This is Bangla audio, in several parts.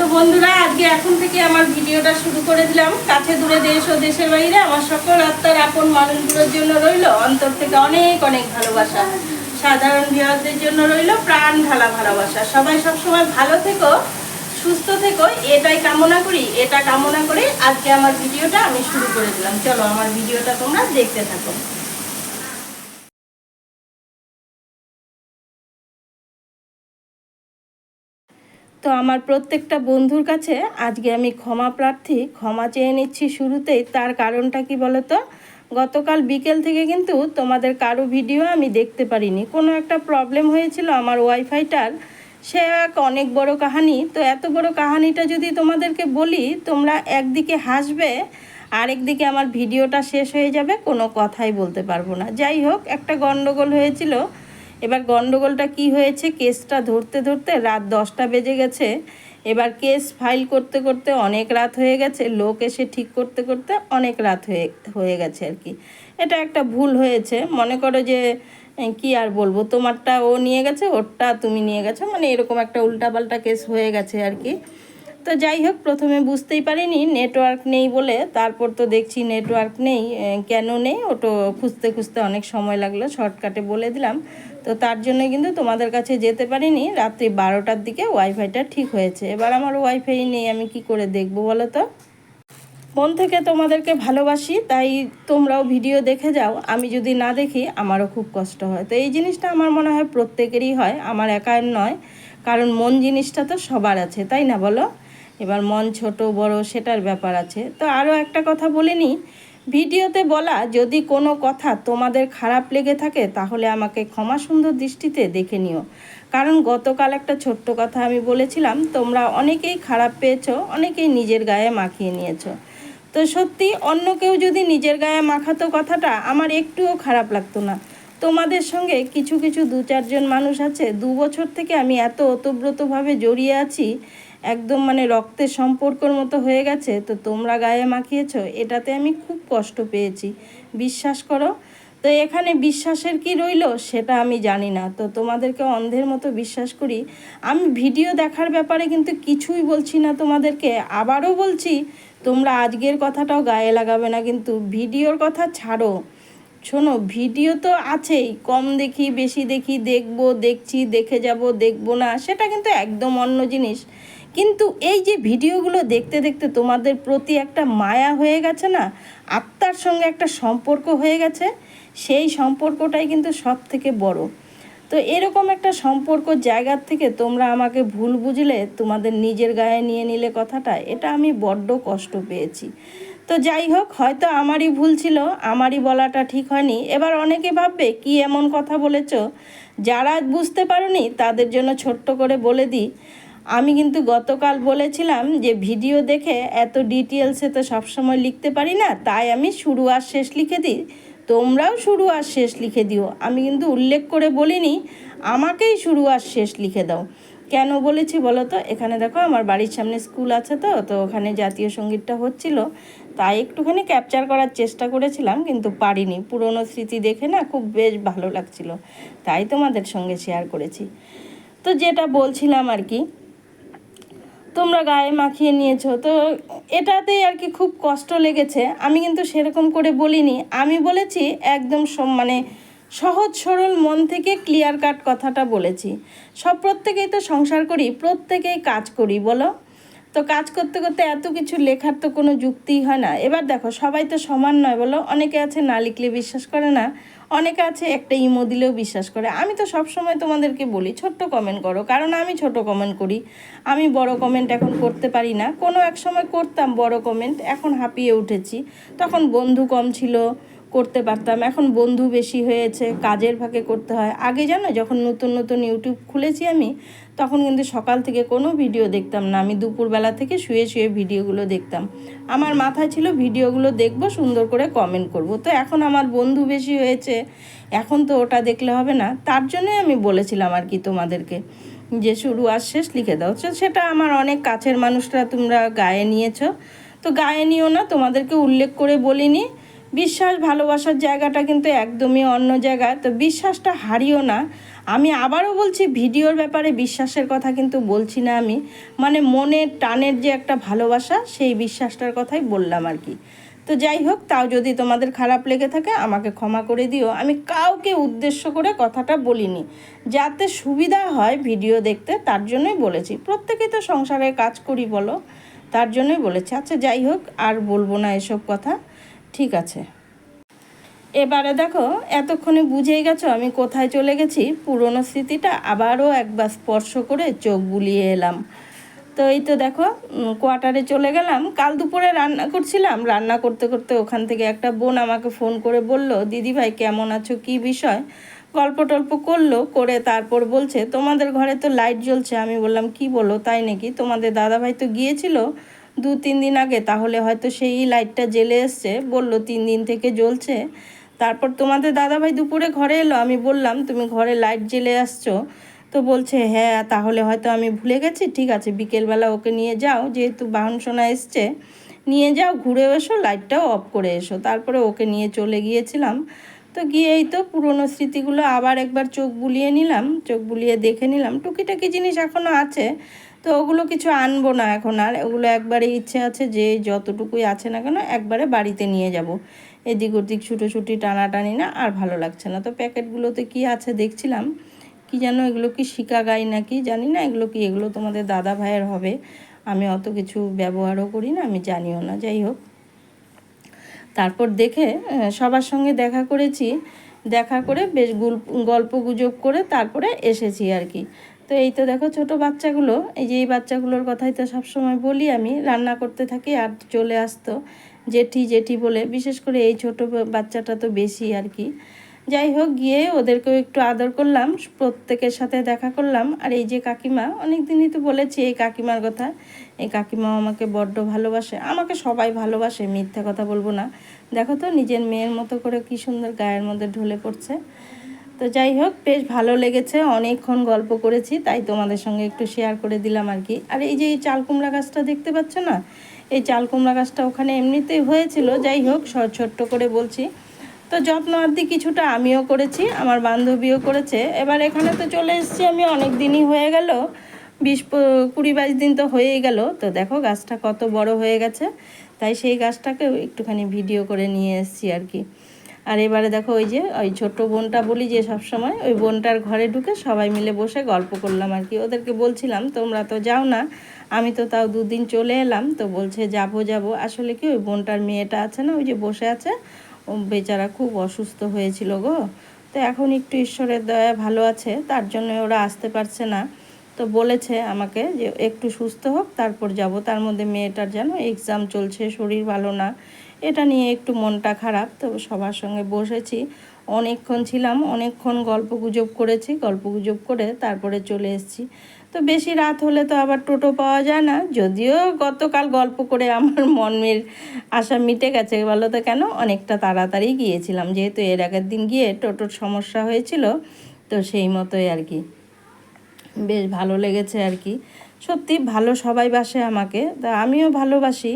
তো বন্ধুরা, আজকে এখন থেকে আমার ভিডিওটা শুরু করে দিলাম। কাছে দূরে দেশ ও দেশের বাইরে আমার সকল আত্মার আপন মানুষগুলোর জন্য রইল। অন্তর থেকে অনেক অনেক ভালোবাসা। সাধারণ বিহারদের জন্য রইল প্রাণ ঢালা ভালোবাসা। সবাই সবসময় ভালো থেকো, সুস্থ থেকো, এটাই কামনা করি, এটা কামনা করে আজকে আমার ভিডিওটা আমি শুরু করে দিলাম। চলো আমার ভিডিওটা তোমরা দেখতে থাকো। তো আমার প্রত্যেকটা বন্ধুর কাছে আজকে আমি ক্ষমা প্রার্থী, ক্ষমা চেয়ে নিচ্ছি শুরুতেই। তার কারণটা কি বলতো? গতকাল বিকেল থেকে কিন্তু তোমাদের কারও ভিডিও আমি দেখতে পারিনি। কোনো একটা প্রবলেম হয়েছিল আমার ওয়াইফাইটার। সে এক অনেক বড় কাহানি। তো এত বড় কাহানিটা যদি তোমাদেরকে বলি, তোমরা একদিকে হাসবে, আরেকদিকে আমার ভিডিওটা শেষ হয়ে যাবে, কোনো কথাই বলতে পারব না। যাই হোক, একটা গন্ডগোল হয়েছিল। এবার গন্ডগোলটা কি হয়েছে? কেসটা ধরতে ধরতে রাত দশটা বেজে গেছে। এবার কেস ফাইল করতে করতে অনেক রাত হয়ে গেছে। লোক এসে ঠিক করতে করতে অনেক রাত হয়ে হয়ে গেছে আর কি। এটা একটা ভুল হয়েছে। মনে করো যে কি আর বলব? তোমারটা ও নিয়ে গেছে, ওরটা তুমি নিয়ে গেছো। মানে এরকম একটা উল্টাপাল্টা কেস হয়ে গেছে আর কি। তো যাই হোক, প্রথমে বুঝতেই পারিনি নেটওয়ার্ক নেই বলে। তারপর তো দেখছি নেটওয়ার্ক নেই কেন নেই? ওটো খুঁজতে খুঁজতে অনেক সময় লাগল শর্টকাটে বলে দিলাম। তো তার জন্য কিন্তু তোমাদের কাছে যেতে পারিনি। রাত্রি বারোটার দিকে ওয়াইফাইটা ঠিক হয়েছে। এবার আমার ওয়াইফাই নেই, আমি কি করে দেখব বলো তো? মন থেকে তোমাদেরকে ভালোবাসি, তাই তোমরাও ভিডিও দেখে যাও। আমি যদি না দেখি, আমারও খুব কষ্ট হয়। তো এই জিনিসটা আমার মনে হয় প্রত্যেকেরই হয়, আমার একার নয়। কারণ মন জিনিসটা তো সবার আছে, তাই না বলো? এবার মন ছোট, বড় সেটার ব্যাপার আছে। তো আরও একটা কথা বলে নিই। ভিডিওতে বলা, যদি কোনো কথা তোমাদের খারাপ লেগে থাকে, তাহলে আমাকে ক্ষমা সুন্দর দৃষ্টিতে দেখে নিও। কারণ গতকাল একটা ছোট্ট কথা আমি বলেছিলাম, তোমরা অনেকেই খারাপ পেয়েছ, অনেকেই নিজের গায়ে মাখিয়ে নিয়েছো। তো সত্যি, অন্য কেউ যদি নিজের গায়ে মাখাতো কথাটা, আমার একটুও খারাপ লাগতো না। তোমাদের সঙ্গে কিছু কিছু দু চারজন মানুষ আছে, দু বছর থেকে আমি এত ওতব্রতভাবে জড়িয়ে আছি একদম মানে রক্তের সম্পর্কর মতো হয়ে গেছে, তো তোমরা গায়ে মাখিয়েছো, এটাতে আমি খুব কষ্ট পেয়েছি। বিশ্বাস করো? তো এখানে বিশ্বাসের কি রইল সেটা আমি জানি না, তো তোমাদেরকে অন্ধের মতো বিশ্বাস করি। আমি ভিডিও দেখার ব্যাপারে কিন্তু কিছুই বলছি না তোমাদেরকে, আবারও বলছি, তোমরা আজকের কথাটাও গায়ে লাগাবে না, কিন্তু ভিডিওর কথা ছাড়ো। শোনো, ভিডিও তো আছেই, কম দেখি, বেশি দেখি, দেখব, দেখছি, দেখে যাব, দেখব না, সেটা কিন্তু একদম অন্য জিনিস। কিন্তু এই যে ভিডিওগুলো দেখতে দেখতে তোমাদের প্রতি একটা মায়া হয়ে গেছে না, আত্মার সঙ্গে একটা সম্পর্ক হয়ে গেছে, সেই সম্পর্কটাই কিন্তু সব থেকে বড়। তো এরকম একটা সম্পর্ক জায়গার থেকে তোমরা আমাকে ভুল বুঝলে, তোমাদের নিজের গায়ে নিয়ে নিলে কথাটা, এটা আমি বড্ড কষ্ট পেয়েছি। তো যাই হোক, হয়তো আমারই ভুল ছিল, আমারই বলাটা ঠিক হয়নি। এবার অনেকে ভাববে, কি এমন কথা বলেছ? যারা বুঝতে পারোনি, তাদের জন্য ছোট্ট করে বলে দিই। আমি কিন্তু গতকাল বলেছিলাম যে ভিডিও দেখে এত ডিটেলসে তো সবসময় লিখতে পারি না, তাই আমি শুরু আর শেষ লিখে দিই। তোমরাও শুরু আর শেষ লিখে দিও। আমি কিন্তু উল্লেখ করে বলিনি, আমাকেই শুরু আর শেষ লিখে দাও। কেন বলেছি বলো তো? এখানে দেখো আমার বাড়ির সামনে স্কুল আছে তো তো ওখানে জাতীয় সঙ্গীতটা হচ্ছিল। তাই একটুখানি ক্যাপচার করার চেষ্টা করেছিলাম, কিন্তু পারিনি। পুরনো স্মৃতি দেখে না খুব বেশ ভালো লাগছিল। তাই তোমাদের সঙ্গে শেয়ার করেছি। তো যেটা বলছিলাম আর কি তোমরা গায়ে মাখিয়ে নিয়েছো। তো এটাতেই আর কি খুব কষ্ট লেগেছে। আমি কিন্তু সেরকম করে বলিনি। আমি বলেছি একদম মানে সহজ সরল মন থেকে ক্লিয়ার কাট কথাটা বলেছি। সব প্রত্যেকেই তো সংসার করি, প্রত্যেকেই কাজ করি, বলো? তো কাজ করতে করতে এত কিছু লেখার তো কোনো যুক্তিই হয় না। এবার দেখো, সবাই তো সমান নয়, বলো? অনেকে আছে না লিখলে বিশ্বাস করে না। অনেকে আছে, একটা ইমো দিলেও বিশ্বাস করে। আমি তো সব সময় তোমাদেরকে বলি, ছোট্ট কমেন্ট করো, কারণ আমি ছোট কমেন্ট করি। আমি বড় কমেন্ট এখন করতে পারি না। কোনো এক সময় করতাম বড় কমেন্ট এখন হাঁপিয়ে উঠেছি। তখন বন্ধু কম ছিল করতে পারতাম। এখন বন্ধু বেশি হয়েছে, কাজের ফাঁকে করতে হয়। আগে জানো, যখন নতুন নতুন ইউটিউব খুলেছি আমি, তখন কিন্তু সকাল থেকে কোনো ভিডিও দেখতাম না। আমি দুপুরবেলা থেকে শুয়ে শুয়ে ভিডিওগুলো দেখতাম। আমার মাথায় ছিল, ভিডিওগুলো দেখব, সুন্দর করে কমেন্ট করব। তো এখন আমার বন্ধু বেশি হয়েছে, এখন তো ওটা দেখলে হবে না। তার জন্যই আমি বলেছিলাম আর কি তোমাদেরকে যে, শুরু আর শেষ লিখে দাও। সেটা আমার অনেক কাছের মানুষরা তোমরা গায়ে নিয়েছো। তো গায়ে নিও না, তোমাদেরকে উল্লেখ করে বলিনি। বিশ্বাস, ভালোবাসার জায়গাটা কিন্তু একদমই অন্য জায়গা। তো বিশ্বাসটা হারিও না। আমি আবারও বলছি, ভিডিওর ব্যাপারে বিশ্বাসের কথা কিন্তু বলছি না আমি। মানে মনের টানের যে একটা ভালোবাসা, সেই বিশ্বাসটার কথাই বললাম আর কি। তো যাই হোক, তাও যদি তোমাদের খারাপ লেগে থাকে, আমাকে ক্ষমা করে দিও। আমি কাউকে উদ্দেশ্য করে কথাটা বলিনি। যাতে সুবিধা হয় ভিডিও দেখতে, তার জন্যই বলেছি। প্রত্যেকেই তো সংসারে কাজ করি বলো, তার জন্যই বলেছি। আচ্ছা যাই হোক, আর বলব না এসব কথা। ঠিক আছে। এবারে দেখো, এতক্ষণে বুঝেই গেছো আমি কোথায় চলে গেছি, পুরনো স্মৃতিটা আবারও একবার স্পর্শ করে চোখ বুলিয়ে এলাম। তো এই তো দেখো কোয়ার্টারে চলে গেলাম, কাল দুপুরে রান্না করছিলাম, রান্না করতে করতে ওখান থেকে একটা বোন আমাকে ফোন করে বলল দিদি ভাই কেমন আছো? কি বিষয়? গল্প টল্প করল, করে তারপর বলছে, তোমাদের ঘরে তো লাইট জ্বলছে। আমি বললাম, কি বলো? তাই নাকি? তোমাদের দাদা ভাই তো গিয়েছিল দু তিন দিন আগে, তাহলে হয়তো সেই লাইটটা জ্বেলে এসছে। বলল, তিন দিন থেকে জ্বলছে। তারপর তোমাদের দাদাভাই দুপুরে ঘরে এলো। আমি বললাম, তুমি ঘরে লাইট জ্বেলে আসছো? তো বলছে হ্যাঁ তাহলে হয়তো আমি ভুলে গেছি। ঠিক আছে, বিকেলবেলা ওকে নিয়ে যাও। যেহেতু বাহন সোনা এসছে, নিয়ে যাও, ঘুরে এসো, লাইটটাও অফ করে এসো। তারপরে ওকে নিয়ে চলে গিয়েছিলাম। তো গিয়েই তো পুরনো স্মৃতিগুলো আবার একবার চোখ বুলিয়ে নিলাম। চোখ বুলিয়ে দেখে নিলাম। টুকিটাকি জিনিস এখনও আছে। তো ওগুলো কিছু আনব না এখন আর। ওগুলো একবারে ইচ্ছে আছে যে যতটুকুই আছে না কেন একবারে বাড়িতে নিয়ে যাব। এদিক ওদিক ছুটোছুটি টানাটানি না আর ভালো লাগছে না। তো প্যাকেটগুলোতে কি আছে দেখছিলাম। কি যেন এগুলো কি শিকা গাই নাকি জানি না, এগুলো কি, এগুলো তোমাদের দাদা ভাইয়ের হবে। আমি অত কিছু ব্যবহারও করি না, আমি জানিও না, যাই হোক। তারপর দেখে সবার সঙ্গে দেখা করেছি। দেখা করে বেশ গুল- গল্প গুজব করে তারপরে এসেছি আর কি। তো এই তো দেখো ছোট বাচ্চাগুলো, এই যে এই বাচ্চাগুলোর কথাই তো সবসময় বলি আমি, রান্না করতে থাকি আর চলে আসতো জেঠি জেঠি বলে, বিশেষ করে এই ছোট বাচ্চাটা তো বেশি আর কি। যাই হোক, গিয়ে ওদেরকেও একটু আদর করলাম, প্রত্যেকের সাথে দেখা করলাম। আর এই যে কাকিমা অনেক দিনই তো বলেছি এই কাকিমার কথা। এই কাকিমাও আমাকে বড্ড ভালোবাসে। আমাকে সবাই ভালোবাসে, মিথ্যা কথা বলব না। দেখো তো, নিজের মেয়ের মতো করে কি সুন্দর গায়ের মধ্যে ঢলে পড়ছে। তো যাই হোক, বেশ ভালো লেগেছে। অনেকক্ষণ গল্প করেছি, তাই তোমাদের সঙ্গে একটু শেয়ার করে দিলাম আর কি। আর এই যে এই চাল কুমড়া গাছটা দেখতে পাচ্ছ না? এই চাল কুমড়া গাছটা ওখানে এমনিতেই হয়েছিল, যাই হোক ছোট্ট করে বলছি। তো যত্ন আদি কিছুটা আমিও করেছি, আমার বান্ধবীও করেছে। এবার এখানে তো চলে এসেছি আমি, অনেক দিনই হয়ে গেল। বিশ কুড়ি বাইশ দিন তো হয়েই গেল। তো দেখো, গাছটা কত বড় হয়ে গেছে। তাই সেই গাছটাকেও একটুখানি ভিডিও করে নিয়ে এসেছি আর কি। আর এবারে দেখো ওই যে, ওই ছোট্ট বোনটা বলি যে সব সময় ওই বোনটার ঘরে ঢুকে সবাই মিলে বসে গল্প করলাম আর কি। ওদেরকে বলছিলাম, তোমরা তো যাও না, আমি তো তাও দুদিন চলে এলাম। তো বলছে, যাব যাব। আসলে কি ওই বোনটার মেয়েটা আছে না, ওই যে বসে আছে, ও বেচারা খুব অসুস্থ হয়েছিল গো। তো এখন একটু ঈশ্বরের দয়া ভালো আছে, তার জন্য ওরা আসতে পারছে না। তো বলেছে আমাকে যে, একটু সুস্থ হোক, তারপর যাব। তার মধ্যে মেয়েটার যেন এক্সাম চলছে, শরীর ভালো না। এটা নিয়ে একটু মনটা খারাপ তো সবার সঙ্গে বসেছি। অনেকক্ষণ ছিলাম, অনেকক্ষণ গল্প গুজব করেছি গল্প গুজব করে তারপরে চলে এসেছি। তো বেশি রাত হলে তো আবার টোটো পাওয়া যায় না, যদিও গতকাল গল্প করে আমার মনের আশা মিটে গেছে, বলো তো কেন? অনেকটা তাড়াতাড়ি গিয়েছিলাম, যেহেতু এর আগের দিন গিয়ে টোটোর সমস্যা হয়েছিল, তো সেই মতোই আর কি। বেশ ভালো লেগেছে আর কি। সত্যি ভালো সবাই বাসে আমাকে, তা আমিও ভালোবাসি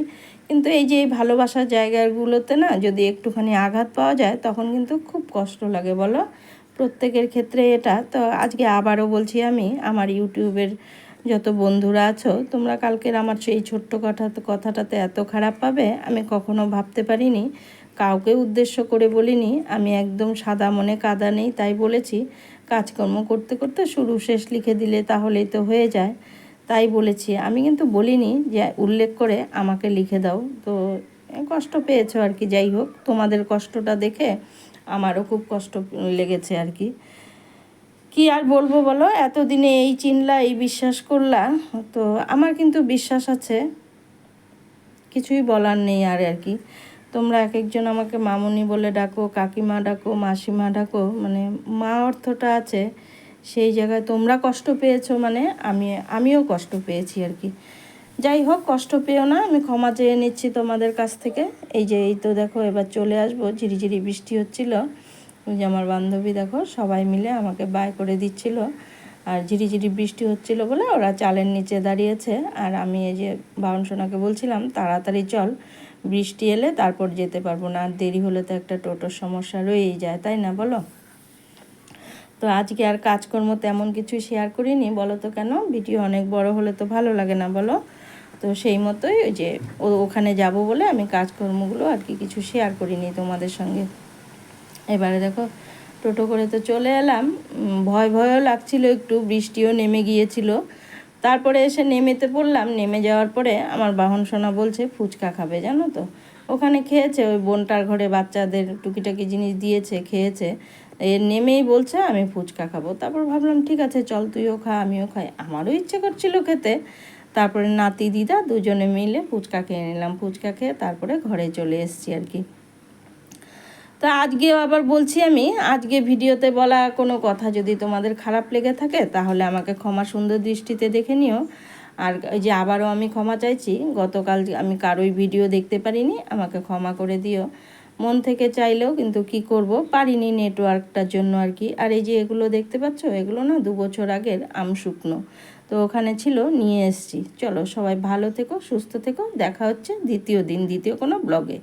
কিন্তু এই যে ভালোবাসার জায়গাগুলোতে না যদি একটুখানি আঘাত পাওয়া যায়, তখন কিন্তু খুব কষ্ট লাগে, বলো? প্রত্যেকের ক্ষেত্রে এটা। তো আজকে আবারও বলছি আমি, আমার ইউটিউবের যত বন্ধুরা আছো, তোমরা কালকের আমার সেই ছোট্ট কথা, কথাটাতে এত খারাপ পাবে, আমি কখনো ভাবতে পারিনি, কাউকে উদ্দেশ্য করে বলিনি, আমি একদম সাদা মনে কাদা নেই, তাই বলেছি। কাজকর্ম করতে করতে শুরু শেষ লিখে দিলে তাহলেই তো হয়ে যায়। তাই বলেছি। আমি কিন্তু বলিনি যে উল্লেখ করে আমাকে লিখে দাও। তো কষ্ট পেয়েছ আর কি, যাই হোক। তোমাদের কষ্টটা দেখে আমারও খুব কষ্ট লেগেছে আর কি। কি আর বলব বলো? এতদিনে এই চিনলা, এই বিশ্বাস করলা তো আমার কিন্তু বিশ্বাস আছে। কিছুই বলার নেই আর আর কি। তোমরা এক একজন আমাকে মামুনি বলে ডাকো, কাকিমা ডাকো, মাসিমা ডাকো মানে মা অর্থটা আছে। সেই জায়গায় তোমরা কষ্ট পেয়েছ মানে আমি, আমিও কষ্ট পেয়েছি আর কি। যাই হোক, কষ্ট পেও না, আমি ক্ষমা চেয়ে নিচ্ছি তোমাদের কাছ থেকে। এই যে, এই তো দেখো, এবার চলে আসব। ঝিরিঝিরি বৃষ্টি হচ্ছিল। ওই যে আমার বান্ধবী দেখো, সবাই মিলে আমাকে বাই করে দিচ্ছিল। আর ঝিরিঝিরি বৃষ্টি হচ্ছিল বলে ওরা চালের নিচে দাঁড়িয়েছে। আর আমি এই যে বাউন সোনাকে বলছিলাম, তাড়াতাড়ি চল, বৃষ্টি এলে তারপর যেতে পারব না। আর দেরি হলে তো একটা টোটোর সমস্যা রয়েই যায়, তাই না বলো? তো আজকে আর কাজকর্ম তেমন কিছু শেয়ার করিনি বলো তো কেন? ভিডিও অনেক বড় হলে তো ভালো লাগে না বলো। তো সেই মতোই ওই যে ওখানে যাব বলে আমি কাজকর্মগুলো আর কি কিছু শেয়ার করিনি তোমাদের সঙ্গে। এবারে দেখো, টোটো করে তো চলে এলাম। ভয় ভয়ও লাগছিল একটু, বৃষ্টিও নেমে গিয়েছিল। তারপরে এসে নেমেতে পড়লাম, নেমে যাওয়ার পরে আমার বাহন সোনা বলছে, ফুচকা খাবে জানো তো? ওখানে খেয়েছে, ওই বোনটার ঘরে বাচ্চাদের টুকিটাকি জিনিস দিয়েছে, খেয়েছে। নেমেই বলছে, আমি ফুচকা খাব। তারপর ভাবলাম, ঠিক আছে, চল তুইও খা, আমিও খাই। আমারও ইচ্ছে করছিল খেতে। তারপরে নাতি, দিদা দুজনে মিলে ফুচকা খেয়ে নিলাম। ফুচকা খেয়ে তারপরে ঘরে চলে এসেছি আর কি। তো আজকেও আবার বলছি আমি, আজকে ভিডিওতে বলা কোনো কথা যদি তোমাদের খারাপ লেগে থাকে, তাহলে আমাকে ক্ষমা সুন্দর দৃষ্টিতে দেখে নিও। আর ওই যে আবারও আমি ক্ষমা চাইছি, গতকাল আমি কারোই ভিডিও দেখতে পারিনি, আমাকে ক্ষমা করে দিও। মন থেকে চাইলেও কিন্তু কি করব? পারিনি নেটওয়ার্কটার জন্য আর কি। আর এই যে এগুলো দেখতে পাচ্ছ? এগুলো না দু বছর আগের আম শুকনো। তো ওখানে ছিল, নিয়ে এসছি। চলো সবাই ভালো থেকো, সুস্থ থেকো। দেখা হচ্ছে দ্বিতীয় দিন, দ্বিতীয় কোনো ব্লগে